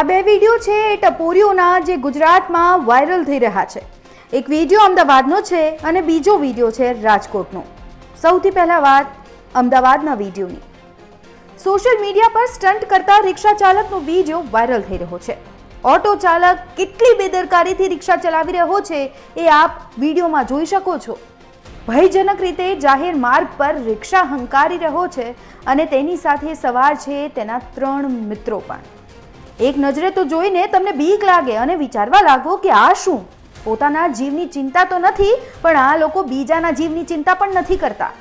આ બે વીડિયો છે એ ટપોરીઓના જે ગુજરાતમાં વાયરલ થઈ રહ્યા છે. એક વીડિયો અમદાવાદનો છે અને બીજો વીડિયો છે રાજકોટનો. સૌથી પહેલા વાત અમદાવાદના વિડીયોની. સોશિયલ મીડિયા પર સ્ટન્ટ કરતા રિક્ષા ચાલકનો વીડિયો વાયરલ થઈ રહ્યો છે. ઓટો ચાલક કેટલી બેદરકારીથી રિક્ષા ચલાવી રહ્યો છે એ આપ વિડીયોમાં જોઈ શકો છો. ભયજનક રીતે જાહેર માર્ગ પર રિક્ષા હંકારી રહ્યો છે અને તેની સાથે સવાર છે તેના ત્રણ મિત્રો પણ. એક નજરે તો જોઈને તમને બીક લાગે અને વિચારવા લાગો કે આ શું? પોતાના જીવની ચિંતા તો નથી, પણ આ લોકો બીજાના જીવની ચિંતા પણ નથી કરતા.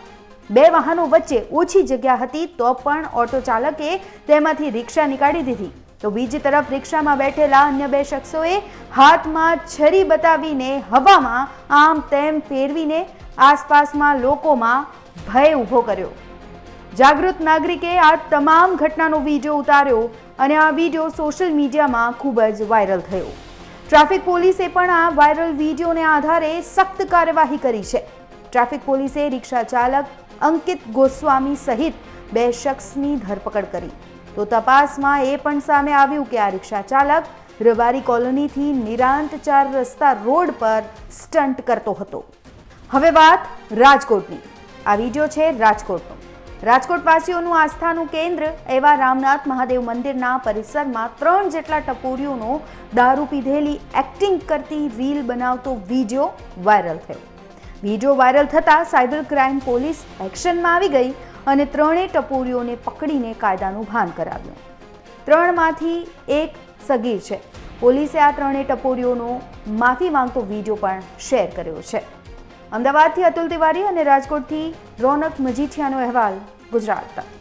બે વાહનો વચ્ચે ઓછી જગ્યા હતી તો પણ ઓટો ચાલકે તેમાંથી રિક્ષા નીકાળી દીધી. તો બીજી તરફ રિક્ષામાં બેઠેલા અન્ય બે શખ્સોએ હાથમાં છરી બતાવીને હવામાં આમ તેમ ફેરવીને આસપાસમાં લોકોમાં ભય ઊભો કર્યો. જાગૃત નાગરિકે આ તમામ ઘટનાનો વીડિયો ઉતાર્યો અને આ વીડિયો સોશિયલ મીડિયામાં ખૂબ જ વાયરલ થયો. ટ્રાફિક પોલીસે પણ આ વાયરલ વિડીયોને આધારે સખ્ત કાર્યવાહી કરી છે. ટ્રાફિક પોલીસે રિક્ષા ચાલક અંકિત ગોસ્વામી સહિત બે શખ્સની ધરપકડ કરી. તો તપાસમાં એ પણ સામે આવ્યું કે આ રિક્ષા ચાલક રબારી કોલોનીથી નિરાંત ચાર રસ્તા રોડ પર સ્ટન્ટ કરતો હતો. હવે વાત રાજકોટની. આ વીડિયો છે રાજકોટનો. રાજકોટ વાસીઓનું આસ્થાનું કેન્દ્ર એવા રામનાથ મહાદેવ મંદિરના પરિસરમાં ત્રણ જેટલા ટપોરીઓનો દારૂ પીધેલી એક્ટિંગ કરતી રીલ બનાવતો વીડિયો વાયરલ થયો. વીડિયો વાયરલ થતાં સાયબર ક્રાઇમ પોલીસ એક્શનમાં આવી ગઈ અને ત્રણેય ટપોરીઓને પકડીને કાયદાનું ભાન કરાવ્યું. ત્રણમાંથી એક સગીર છે. પોલીસે આ ત્રણેય ટપોરીઓનો માફી માંગતો વીડિયો પણ શેર કર્યો છે. અમદાવાદથી અતુલ તિવારી અને રાજકોટથી રોનક મજીઠિયાનો અહેવાલ ગુજરાત તક